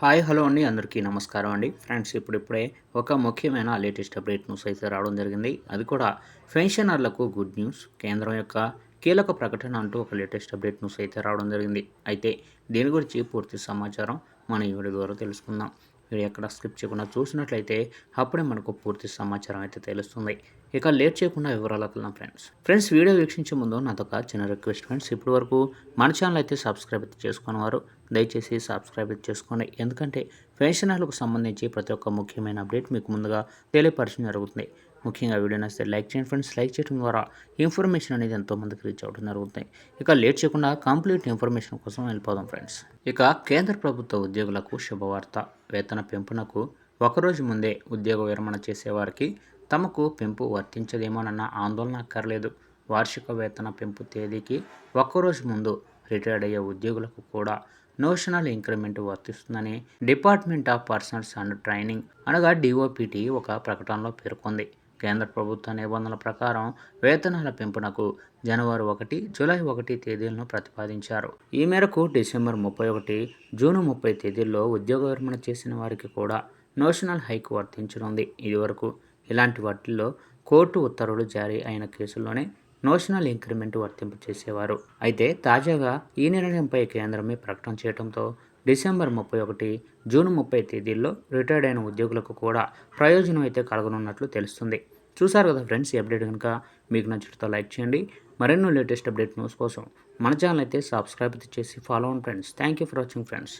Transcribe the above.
Hi hello అండి. అందరికీ నమస్కారం అండి. ఫ్రెండ్స్ ఇప్పుడిప్పుడే ఒక ముఖ్యమైన లేటెస్ట్ అప్డేట్ న్యూస్ అయితే రావడం జరిగింది. అది కూడా పెన్షనర్లకు గుడ్ న్యూస్. కేంద్రం యొక్క కీలక ప్రకటన అంటూ ఒక లేటెస్ట్ అప్డేట్ న్యూస్ అయితే రావడం జరిగింది. అయితే దీని గురించి పూర్తి సమాచారం మన ఈ వీడియో ద్వారా తెలుసుకుందాం. వీడియో ఎక్కడ స్కిప్ చేయకుండా చూసినట్లయితే అప్పుడే మనకు పూర్తి సమాచారం అయితే తెలుస్తుంది. ఇక లేట్ చేయకుండా వివరాలకు వెళ్దాం ఫ్రెండ్స్. ఫ్రెండ్స్ వీడియో వీక్షించే ముందు నాదొక చిన్న రిక్వెస్ట్ ఫ్రెండ్స్. ఇప్పటి వరకు మన ఛానల్ అయితే సబ్స్క్రైబ్ అయితే చేసుకున్న వారు దయచేసి సబ్స్క్రైబ్ అయితే చేసుకోండి. ఎందుకంటే పెన్షనర్లకు సంబంధించి ప్రతి ఒక్క ముఖ్యమైన అప్డేట్ మీకు ముందుగా తెలియపరచడం జరుగుతుంది. ముఖ్యంగా వీడియో నచ్చితే లైక్ చేయండి ఫ్రెండ్స్. లైక్ చేయడం ద్వారా ఇన్ఫర్మేషన్ అనేది ఎంతోమందికి రీచ్ అవ్వడం జరుగుతుంది. ఇక లేట్ చేయకుండా కంప్లీట్ ఇన్ఫర్మేషన్ కోసం వెళ్ళిపోదాం ఫ్రెండ్స్. ఇక కేంద్ర ప్రభుత్వ ఉద్యోగులకు శుభవార్త. వేతన పెంపునకు ఒకరోజు ముందే ఉద్యోగ విరమణ చేసేవారికి తమకు పెంపు వర్తించదేమోనన్న ఆందోళన అక్కర్లేదు. వార్షిక వేతన పెంపు తేదీకి ఒక్కరోజు ముందు రిటైర్డ్ అయ్యే ఉద్యోగులకు కూడా నోషనల్ ఇంక్రిమెంట్ వర్తిస్తుందని department of personnels and training అనగా డిఓపిటి ఒక ప్రకటనలో పేర్కొంది. కేంద్ర ప్రభుత్వ నిబంధనల ప్రకారం వేతనాల పెంపునకు జనవరి ఒకటి జూలై ఒకటి తేదీలను ప్రతిపాదించారు. ఈ మేరకు డిసెంబర్ ముప్పై ఒకటి జూన్ ముప్పై తేదీల్లో ఉద్యోగ విరమణ చేసిన వారికి కూడా నోషనల్ హైక్ వర్తించనుంది. ఇదివరకు ఇలాంటి వాటిల్లో కోర్టు ఉత్తర్వులు జారీ అయిన కేసుల్లోనే నోషనల్ ఇంక్రిమెంట్ వర్తింపు చేసేవారు. అయితే తాజాగా ఈ నిర్ణయంపై కేంద్రమే ప్రకటన చేయడంతో డిసెంబర్ ముప్పై ఒకటి జూన్ ముప్పై తేదీల్లో రిటైర్డ్ అయిన ఉద్యోగులకు కూడా ప్రయోజనం అయితే కలగనున్నట్లు తెలుస్తుంది. చూసారు కదా ఫ్రెండ్స్ ఈ అప్డేట్ కనుక మీకు నచ్చితే లైక్ చేయండి. మరెన్నో లేటెస్ట్ అప్డేట్ న్యూస్ కోసం మన ఛానల్ అయితే సబ్స్క్రైబ్ చేసి ఫాలో అవ్వండి friends. Thank you for watching friends.